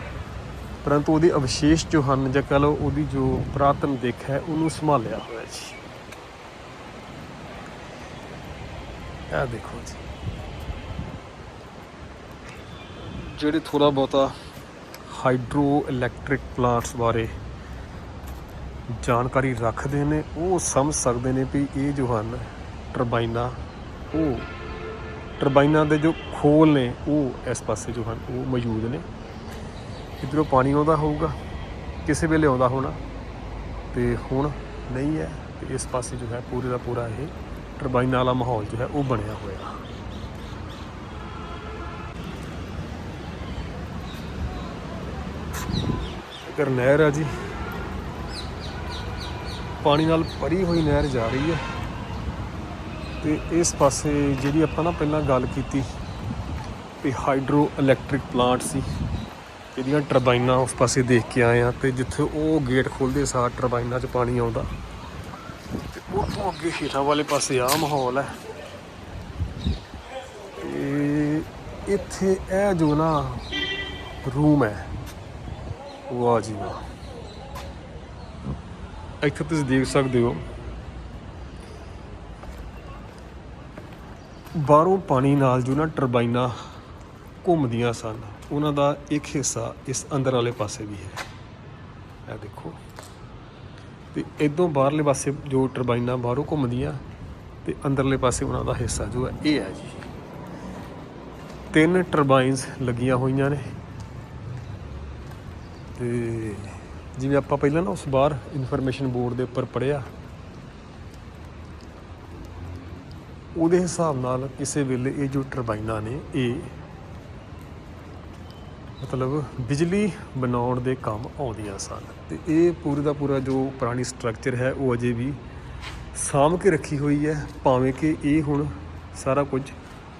ਪਰੰਤੂ ਉਹਦੇ ਅਵਸ਼ੇਸ਼ ਜੋ ਹਨ ਜਾਂ ਕਹ ਲਓ ਉਹਦੀ ਜੋ ਪੁਰਾਤਨ ਦਿੱਖ ਹੈ, ਉਹਨੂੰ ਸੰਭਾਲਿਆ ਹੋਇਆ ਜੀ। ਇਹ ਦੇਖੋ ਜੀ। ਜਿਹੜੇ ਥੋੜਾ ਬਹੁਤਾ ਹਾਈਡਰੋ ਇਲੈਕਟ੍ਰਿਕ ਪਲਾਂਟਸ ਬਾਰੇ ਜਾਣਕਾਰੀ ਰੱਖਦੇ ਨੇ, ਉਹ ਸਮਝ ਸਕਦੇ ਨੇ ਵੀ ਇਹ ਜੋ ਹਨ ਟਰਬਾਈਨਾਂ ਉਹ ਟਰਬਾਈਨਾਂ ਦੇ ਜੋ ਖੋਲ ਨੇ, ਉਹ ਇਸ ਪਾਸੇ ਜੋ ਹਨ, ਉਹ ਮੌਜੂਦ ਨੇ। ਇਧਰੋਂ ਪਾਣੀ ਆਉਂਦਾ ਹੋਊਗਾ, ਕਿਸੇ ਵੇਲੇ ਆਉਂਦਾ ਹੋਣਾ, ਤੇ ਹੁਣ ਨਹੀਂ ਹੈ, ਤੇ ਇਸ ਪਾਸੇ ਜੋ ਹੈ ਪੂਰੇ ਦਾ ਪੂਰਾ ਇਹ ਟਰਬਾਈਨਾਂ ਵਾਲਾ ਮਾਹੌਲ ਜੋ ਹੈ ਉਹ ਬਣਿਆ ਹੋਇਆ। ਇਧਰ ਨਹਿਰ ਆ ਜੀ। ਪਾਣੀ ਨਾਲ ਭਰੀ ਹੋਈ ਨਹਿਰ ਜਾ ਰਹੀ ਹੈ। ਤੇ ਇਸ ਪਾਸੇ ਜਿਹੜੀ ਆਪਾਂ ਨਾ ਪਹਿਲਾਂ ਗੱਲ ਕੀਤੀ ਵੀ ਹਾਈਡਰੋ ਇਲੈਕਟ੍ਰਿਕ ਪਲਾਂਟ ਸੀ। ਇਹਦੀਆਂ ਟਰਬਾਈਨਾਂ ਉਸ ਪਾਸੇ ਦੇਖ ਕੇ ਆਏ ਆ ਤੇ ਜਿੱਥੇ ਉਹ ਗੇਟ ਖੋਲਦੇ ਸਾਰ ਟਰਬਾਈਨਾਂ 'ਚ ਪਾਣੀ ਆਉਂਦਾ। ਤੇ ਅੱਗੇ ਹੇਠਾਂ ਵਾਲੇ ਪਾਸੇ ਆ ਮਾਹੌਲ ਹੈ। ਤੇ ਇੱਥੇ ਇਹ ਜੋ ਨਾ ਰੂਮ ਹੈ ਵਾਹ ਜੀ ਵਾਹ ਇੱਥੇ ਤੁਸੀਂ ਦੇਖ ਸਕਦੇ ਹੋ। ਬਾਹਰੋਂ ਪਾਣੀ ਨਾਲ ਜੋ ਨਾ ਟਰਬਾਈਨਾਂ ਘੁੰਮਦੀਆਂ ਸਨ, ਉਹਨਾਂ ਦਾ ਇੱਕ ਹਿੱਸਾ ਇਸ ਅੰਦਰ ਵਾਲੇ ਪਾਸੇ ਵੀ ਹੈ। ਇਹ ਦੇਖੋ। ਤੇ ਇਦੋਂ ਬਾਹਰਲੇ ਪਾਸੇ ਜੋ ਟਰਬਾਈਨਾਂ ਬਾਹਰੋਂ ਘੁੰਮਦੀਆਂ ਤੇ ਅੰਦਰਲੇ ਪਾਸੇ ਉਹਨਾਂ ਦਾ ਹਿੱਸਾ ਜੋ ਹੈ, ਇਹ ਹੈ ਜੀ। ਤਿੰਨ ਟਰਬਾਈਨਸ ਲੱਗੀਆਂ ਹੋਈਆਂ ਨੇ। ਤੇ ਜਿਵੇਂ ਆਪਾਂ ਪਹਿਲਾਂ ਨਾ ਉਸ ਬਾਹਰ ਇਨਫੋਰਮੇਸ਼ਨ ਬੋਰਡ ਦੇ ਉੱਪਰ ਪੜਿਆ ਉਹਦੇ ਹਿਸਾਬ ਨਾਲ ਕਿਸੇ ਵੇਲੇ ਇਹ ਜੋ ਟਰਬਾਈਨਾਂ ਨੇ, ਇਹ ਮਤਲਬ ਬਿਜਲੀ ਬਣਾਉਣ ਦੇ ਕੰਮ ਆਉਂਦੀਆਂ ਸਨ। ਤੇ ਇਹ ਪੂਰੇ ਦਾ ਪੂਰਾ ਜੋ ਪੁਰਾਣੀ ਸਟਰਕਚਰ ਹੈ, ਉਹ ਅਜੇ ਵੀ ਸਾਂਭ ਕੇ ਰੱਖੀ ਹੋਈ ਹੈ। ਭਾਵੇਂ ਕਿ ਇਹ ਹੁਣ ਸਾਰਾ ਕੁਝ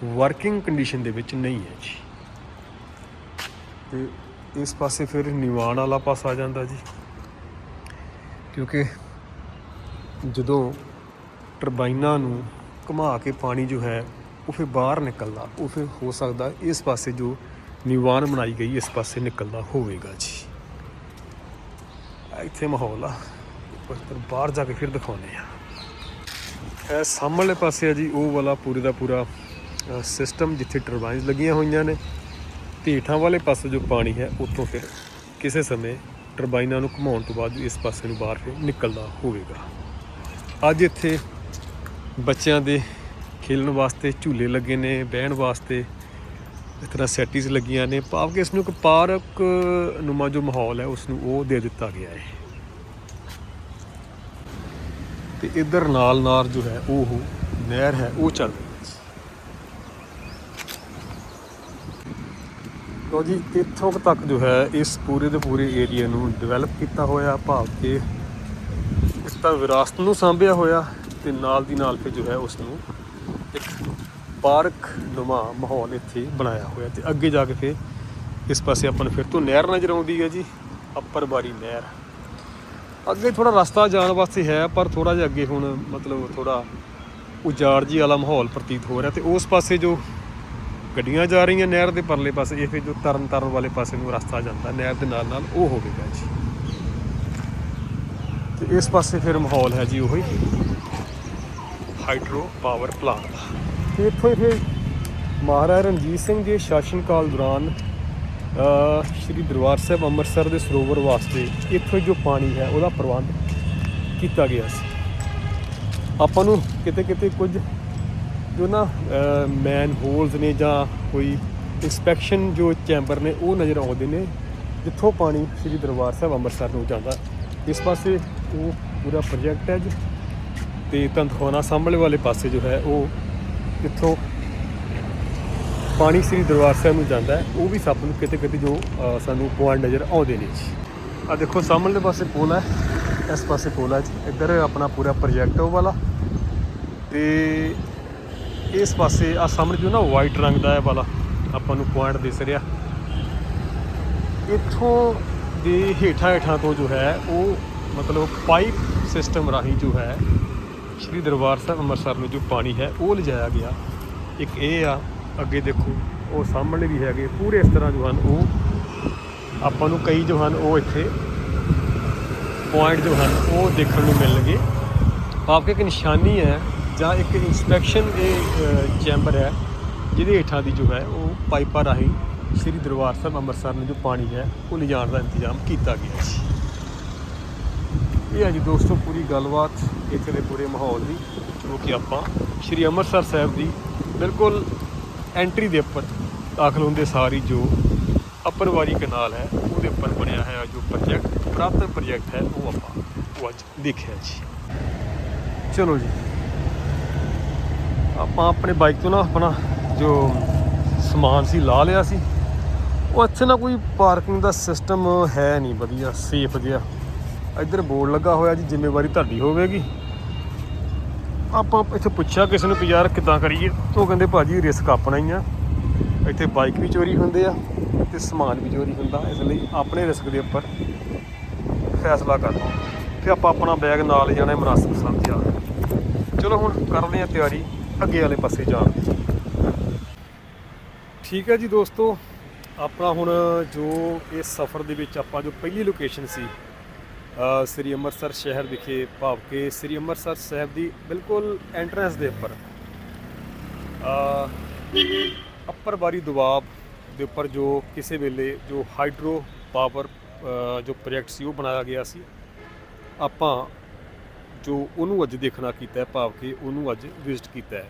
ਵਰਕਿੰਗ ਕੰਡੀਸ਼ਨ ਦੇ ਵਿੱਚ ਨਹੀਂ ਹੈ ਜੀ। ਤੇ ਇਸ ਪਾਸੇ ਫਿਰ ਨਿਵਾਣ ਵਾਲਾ ਪਾਸਾ ਆ ਜਾਂਦਾ ਜੀ। ਕਿਉਂਕਿ ਜਦੋਂ ਟਰਬਾਈਨਾਂ ਨੂੰ ਘੁਮਾ ਕੇ ਪਾਣੀ ਜੋ ਹੈ, ਉਹ ਫਿਰ ਬਾਹਰ ਨਿਕਲਦਾ, ਉਹ ਫਿਰ ਹੋ ਸਕਦਾ ਇਸ ਪਾਸੇ ਜੋ ਨਿਵਾਨ ਬਣਾਈ ਗਈ, ਇਸ ਪਾਸੇ ਨਿਕਲਦਾ ਹੋਵੇਗਾ ਜੀ। ਇੱਥੇ ਮਾਹੌਲ ਆ। ਪਰ ਬਾਹਰ ਜਾ ਕੇ ਫਿਰ ਦਿਖਾਉਂਦੇ ਆ ਇਹ ਸਾਹਮਣੇ ਪਾਸੇ ਆ ਜੀ, ਉਹ ਵਾਲਾ ਪੂਰੇ ਦਾ ਪੂਰਾ ਸਿਸਟਮ ਜਿੱਥੇ ਟਰਬਾਈਨਸ ਲੱਗੀਆਂ ਹੋਈਆਂ ਨੇ ਤੇ ਹੇਠਾਂ ਵਾਲੇ ਪਾਸੇ ਜੋ ਪਾਣੀ ਹੈ, ਉੱਥੋਂ ਫਿਰ ਕਿਸੇ ਸਮੇਂ ਟਰਬਾਈਨਾਂ ਨੂੰ ਘੁਮਾਉਣ ਤੋਂ ਬਾਅਦ ਇਸ ਪਾਸੇ ਨੂੰ ਬਾਹਰ ਫਿਰ ਨਿਕਲਦਾ ਹੋਵੇਗਾ। ਅੱਜ ਇੱਥੇ ਬੱਚਿਆਂ ਦੇ ਖੇਲਣ ਵਾਸਤੇ ਝੂਲੇ ਲੱਗੇ ਨੇ, ਬਹਿਣ ਵਾਸਤੇ ਤਰ੍ਹਾਂ ਸੈਟੀਜ਼ ਲੱਗੀਆਂ ਨੇ। ਭਾਵ ਕਿ ਇਸ ਨੂੰ ਇੱਕ ਪਾਰਕ ਨੁਮਾ ਜੋ ਮਾਹੌਲ ਹੈ, ਉਸ ਨੂੰ ਉਹ ਦੇ ਦਿੱਤਾ ਗਿਆ ਹੈ। ਤੇ ਇਧਰ ਨਾਲ ਨਾਲ ਜੋ ਹੈ, ਉਹ ਨਹਿਰ ਹੈ, ਉਹ ਚੱਲ ਰਹੀ ਹੈ। ਲੋ ਜੀ, ਇੱਥੋਂ ਤੱਕ ਜੋ ਹੈ, ਇਸ ਪੂਰੇ ਦੇ ਪੂਰੇ ਏਰੀਆ ਨੂੰ ਡਿਵੈਲਪ ਕੀਤਾ ਹੋਇਆ, ਭਾਵ ਕਿ ਇਸ ਤਾਂ ਵਿਰਾਸਤ ਨੂੰ ਸਾਂਭਿਆ ਹੋਇਆ ਤੇ ਨਾਲ ਦੀ ਨਾਲ ਫਿਰ ਜੋ ਹੈ, ਉਸ ਨੂੰ ਇੱਕ ਪਾਰਕ ਨੁਮਾ ਮਾਹੌਲ ਇੱਥੇ ਬਣਾਇਆ ਹੋਇਆ ਤੇ ਅੱਗੇ ਜਾ ਕੇ ਫਿਰ ਇਸ ਪਾਸੇ ਆਪਾਂ ਨੂੰ ਫਿਰ ਤੋਂ ਨਹਿਰ ਨਜ਼ਰ ਆਉਂਦੀ ਹੈ ਜੀ, ਅੱਪਰ ਬਾਰੀ ਨਹਿਰ। ਅੱਗੇ ਥੋੜਾ ਰਸਤਾ ਜਾਣ ਵਾਸਤੇ ਹੈ, ਪਰ ਥੋੜਾ ਜਿਹਾ ਅੱਗੇ ਹੁਣ ਮਤਲਬ ਥੋੜਾ ਉਜਾੜ ਜੀ ਵਾਲਾ ਮਾਹੌਲ ਪ੍ਰਤੀਤ ਹੋ ਰਿਹਾ ਤੇ ਉਸ ਪਾਸੇ ਜੋ ਗੱਡੀਆਂ ਜਾ ਰਹੀਆਂ ਨਹਿਰ ਦੇ ਪਰਲੇ ਪਾਸੇ, ਇਹ ਫਿਰ ਜੋ ਤਰਨ ਤਰਨ ਵਾਲੇ ਪਾਸੇ ਨੂੰ ਰਸਤਾ ਜਾਂਦਾ, ਨਹਿਰ ਦੇ ਨਾਲ ਨਾਲ ਉਹ ਹੋਵੇਗਾ ਜੀ। ਤੇ ਇਸ ਪਾਸੇ ਫਿਰ ਮਾਹੌਲ ਹੈ ਜੀ ਉਹੀ, ਹਾਈਡਰੋ ਪਾਵਰ ਪਲਾਂਟ। ਦਾ ਤੇ ਇੱਥੋਂ ਇਹ ਮਹਾਰਾਜਾ ਰਣਜੀਤ ਸਿੰਘ ਜੀ ਸ਼ਾਸਨ ਕਾਲ ਦੌਰਾਨ ਸ਼੍ਰੀ ਦਰਬਾਰ ਸਾਹਿਬ ਅੰਮ੍ਰਿਤਸਰ ਦੇ ਸਰੋਵਰ ਵਾਸਤੇ ਇੱਥੋਂ ਜੋ ਪਾਣੀ ਹੈ ਉਹਦਾ ਪ੍ਰਬੰਧ ਕੀਤਾ ਗਿਆ ਸੀ। ਆਪਾਂ ਨੂੰ ਕਿਤੇ ਕਿਤੇ ਕੁਝ ਜੋ ਨਾ ਮੈਨ ਹੋਲਸ ਨੇ ਜਾਂ ਕੋਈ ਇਨਸਪੈਕਸ਼ਨ ਜੋ ਚੈਂਬਰ ਨੇ ਉਹ ਨਜ਼ਰ ਆਉਂਦੇ ਨੇ, ਜਿੱਥੋਂ ਪਾਣੀ ਸ਼੍ਰੀ ਦਰਬਾਰ ਸਾਹਿਬ ਅੰਮ੍ਰਿਤਸਰ ਨੂੰ ਜਾਂਦਾ। ਇਸ ਪਾਸੇ ਉਹ ਪੂਰਾ ਪ੍ਰੋਜੈਕਟ ਹੈ ਜੀ, ਤੇ ਤੰਦਖਾਨਾ ਸਾਹਮਣੇ ਵਾਲੇ ਪਾਸੇ ਜੋ ਹੈ ਉਹ ਜਿੱਥੋਂ ਪਾਣੀ ਸ੍ਰੀ ਦਰਬਾਰ ਸਾਹਿਬ ਨੂੰ ਜਾਂਦਾ ਹੈ, ਉਹ ਵੀ ਸਭ ਨੂੰ ਕਿਤੇ ਕਿਤੇ ਜੋ ਸਾਨੂੰ ਪੁਆਇੰਟ ਨਜ਼ਰ ਆਉਂਦੇ ਨੇ ਜੀ। ਆ ਦੇਖੋ, ਸਾਹਮਣੇ ਪਾਸੇ ਪੁਲ ਹੈ, ਇਸ ਪਾਸੇ ਪੁਲ ਹੈ ਜੀ। ਇੱਧਰ ਆਪਣਾ ਪੂਰਾ ਪ੍ਰੋਜੈਕਟ ਉਹ ਵਾਲਾ। ਤੇ ਇਸ ਪਾਸੇ, ਆ ਸਾਹਮਣੇ ਜੋ ਨਾ ਵਾਈਟ ਰੰਗ ਦਾ ਹੈ ਵਾਲਾ, ਆਪਾਂ ਨੂੰ ਪੁਆਇੰਟ ਦਿਸ ਰਿਹਾ। ਇੱਥੋਂ ਦੇ ਹੇਠਾਂ ਹੇਠਾਂ ਤੋਂ ਜੋ ਹੈ, ਉਹ ਮਤਲਬ ਪਾਈਪ ਸਿਸਟਮ ਰਾਹੀਂ ਜੋ ਹੈ ਸ਼੍ਰੀ ਦਰਬਾਰ ਸਾਹਿਬ ਅੰਮ੍ਰਿਤਸਰ ਨੂੰ ਜੋ ਪਾਣੀ ਹੈ ਉਹ ਲਿਜਾਇਆ ਗਿਆ। ਇੱਕ ਇਹ ਆ, ਅੱਗੇ ਦੇਖੋ, ਉਹ ਸਾਹਮਣੇ ਵੀ ਹੈਗੇ, ਪੂਰੇ ਇਸ ਤਰ੍ਹਾਂ ਜੋ ਹਨ ਉਹ, ਆਪਾਂ ਨੂੰ ਕਈ ਜੋ ਹਨ ਉਹ ਇੱਥੇ ਪੁਆਇੰਟ ਜੋ ਹਨ ਉਹ ਦੇਖਣ ਨੂੰ ਮਿਲਣਗੇ। ਭਾਵ ਕਿ ਇੱਕ ਨਿਸ਼ਾਨੀ ਹੈ ਜਾਂ ਇੱਕ ਇਨਸਪੈਕਸ਼ਨ ਇਹ ਚੈਂਬਰ ਹੈ, ਜਿਹਦੇ ਹੇਠਾਂ ਦੀ ਜੋ ਹੈ ਉਹ ਪਾਈਪਾਂ ਰਾਹੀਂ ਸ੍ਰੀ ਦਰਬਾਰ ਸਾਹਿਬ ਅੰਮ੍ਰਿਤਸਰ ਨੂੰ ਜੋ ਪਾਣੀ ਹੈ ਉਹ ਲਿਜਾਣ ਦਾ ਇੰਤਜ਼ਾਮ ਕੀਤਾ ਗਿਆ ਸੀ ਇਹ ਹੈ ਜੀ ਦੋਸਤੋ ਪੂਰੀ ਗੱਲਬਾਤ ਇੱਥੇ ਦੇ ਪੂਰੇ ਮਾਹੌਲ ਦੀ, ਜੋ ਕਿ ਆਪਾਂ ਸ੍ਰੀ ਅੰਮ੍ਰਿਤਸਰ ਸਾਹਿਬ ਦੀ ਬਿਲਕੁਲ ਐਂਟਰੀ ਦੇ ਉੱਪਰ ਦਾਖਲ ਹੁੰਦੇ ਸਾਰੀ ਜੋ ਅੱਪਰ ਵਾਰੀ ਕਨਾਲ ਹੈ, ਉਹਦੇ ਉੱਪਰ ਬਣਿਆ ਹੈ ਜੋ ਪ੍ਰੋਜੈਕਟ ਪ੍ਰਾਪਤ ਪ੍ਰੋਜੈਕਟ ਹੈ, ਉਹ ਆਪਾਂ ਉਹ ਅੱਜ ਦੇਖਿਆ ਜੀ। ਚਲੋ ਜੀ। ਆਪਾਂ ਆਪਣੇ ਬਾਈਕ ਤੋਂ ਨਾ ਆਪਣਾ ਜੋ ਸਮਾਨ ਸੀ ਲਾ ਲਿਆ ਸੀ। ਉਹ ਇੱਥੇ ਨਾ ਕੋਈ ਪਾਰਕਿੰਗ ਦਾ ਸਿਸਟਮ ਹੈ ਨਹੀਂ, ਵਧੀਆ ਸੇਫ ਜਿਹਾ। ਇੱਧਰ ਬੋਰਡ ਲੱਗਾ ਹੋਇਆ ਜੀ, ਜ਼ਿੰਮੇਵਾਰੀ ਤੁਹਾਡੀ ਹੋਵੇਗੀ। ਆਪਾਂ ਇੱਥੇ ਪੁੱਛਿਆ ਕਿਸੇ ਨੂੰ ਵੀ ਯਾਰ ਕਿੱਦਾਂ ਕਰੀਏ ਉਹ ਕਹਿੰਦੇ ਭਾਜੀ ਰਿਸਕ ਆਪਣਾ ਹੀ ਆ। ਇੱਥੇ ਬਾਈਕ ਵੀ ਚੋਰੀ ਹੁੰਦੇ ਆ ਤੇ ਸਮਾਨ ਵੀ ਚੋਰੀ ਹੁੰਦਾ, ਇਸ ਲਈ ਆਪਣੇ ਰਿਸਕ ਦੇ ਉੱਪਰ ਫੈਸਲਾ ਕਰਨਾ। ਫਿਰ ਆਪਾਂ ਆਪਣਾ ਬੈਗ ਨਾਲ ਜਾਣਾ ਮਨਾਸਬ ਸਮਝਿਆ ਚਲੋ ਹੁਣ ਕਰਦੇ ਆ ਤਿਆਰੀ, ਅੱਗੇ ਵਾਲੇ ਪਾਸੇ ਜਾਣ ਦੀ। ਠੀਕ ਹੈ ਜੀ ਦੋਸਤੋ, ਆਪਣਾ ਹੁਣ ਜੋ ਇਸ ਸਫ਼ਰ ਦੇ ਵਿੱਚ ਆਪਾਂ ਜੋ ਪਹਿਲੀ ਲੋਕੇਸ਼ਨ ਸੀ ਸ੍ਰੀ ਅੰਮ੍ਰਿਤਸਰ ਸ਼ਹਿਰ ਵਿਖੇ ਭਾਵ ਕਿ ਸ੍ਰੀ ਅੰਮ੍ਰਿਤਸਰ ਸਾਹਿਬ ਦੀ ਬਿਲਕੁਲ ਐਂਟਰੈਂਸ ਦੇ ਉੱਪਰ ਅੱਪਰ ਬਾਰੀ ਦੁਆਬ ਦੇ ਉੱਪਰ ਜੋ ਕਿਸੇ ਵੇਲੇ ਜੋ ਹਾਈਡਰੋ ਪਾਵਰ ਜੋ ਪ੍ਰੋਜੈਕਟ ਸੀ ਉਹ ਬਣਾਇਆ ਗਿਆ ਸੀ। ਆਪਾਂ ਜੋ ਉਹਨੂੰ ਅੱਜ ਦੇਖਣਾ ਕੀਤਾ ਹੈ, ਭਾਵ ਕਿ ਉਹਨੂੰ ਅੱਜ ਵਿਜ਼ਿਟ ਕੀਤਾ ਹੈ।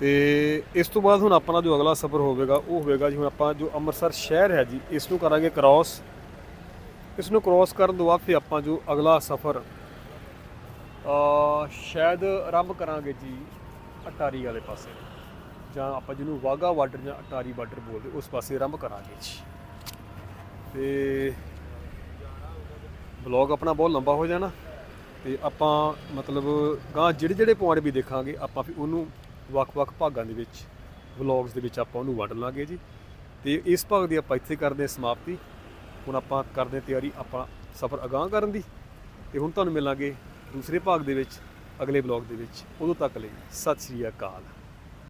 ਤੇ ਇਸ ਤੋਂ ਬਾਅਦ ਹੁਣ ਆਪਣਾ ਜੋ ਅਗਲਾ ਸਫ਼ਰ ਹੋਵੇਗਾ, ਉਹ ਹੋਵੇਗਾ ਜੀ ਹੁਣ ਆਪਾਂ ਜੋ ਅੰਮ੍ਰਿਤਸਰ ਸ਼ਹਿਰ ਹੈ ਜੀ, ਇਸ ਨੂੰ ਕਰਾਂਗੇ ਕ੍ਰਾਸ ਇਸ ਨੂੰ ਕ੍ਰਾਸ ਕਰਨ ਤੋਂ ਬਾਅਦ ਫਿਰ ਆਪਾਂ ਜੋ ਅਗਲਾ ਸਫ਼ਰ ਅ ਸ਼ਾਇਦ ਆਰੰਭ ਕਰਾਂਗੇ ਜੀ ਅਟਾਰੀ ਵਾਲੇ ਪਾਸੇ। ਜਾਂ ਆਪਾਂ ਜਿਹਨੂੰ ਵਾਗਾ ਬਾਰਡਰ ਜਾਂ ਅਟਾਰੀ ਬਾਰਡਰ ਬੋਲਦੇ, ਉਸ ਪਾਸੇ ਆਰੰਭ ਕਰਾਂਗੇ ਜੀ। ਤੇ ਬਲੌਗ ਆਪਣਾ ਬਹੁਤ ਲੰਬਾ ਹੋ ਜਾਣਾ। ਤੇ ਆਪਾਂ ਮਤਲਬ ਗਾਂ ਜਿਹੜੇ ਜਿਹੜੇ ਪੁਆਇੰਟ ਵੀ ਦੇਖਾਂਗੇ, ਆਪਾਂ ਫਿਰ ਉਹਨੂੰ ਵੱਖ-ਵੱਖ ਭਾਗਾਂ ਦੇ ਵਿੱਚ ਵਲੌਗਸ ਦੇ ਵਿੱਚ ਆਪਾਂ ਉਹਨੂੰ ਵੰਡ ਲਾਂਗੇ ਜੀ। ਤੇ ਇਸ ਭਾਗ ਦੀ ਆਪਾਂ ਇੱਥੇ ਕਰਦੇ ਹਾਂ ਸਮਾਪਤੀ। ਹੁਣ ਆਪਾਂ ਕਰਦੇ ਤਿਆਰੀ ਆਪਾਂ ਸਫ਼ਰ ਅਗਾਂਹ ਕਰਨ ਦੀ ਤੇ ਹੁਣ ਤੁਹਾਨੂੰ ਮਿਲਾਂਗੇ ਦੂਸਰੇ ਭਾਗ ਦੇ ਵਿੱਚ, ਅਗਲੇ ਵਲੌਗ ਦੇ ਵਿੱਚ। ਉਦੋਂ ਤੱਕ ਲਈ ਸਤਿ ਸ਼੍ਰੀ ਅਕਾਲ।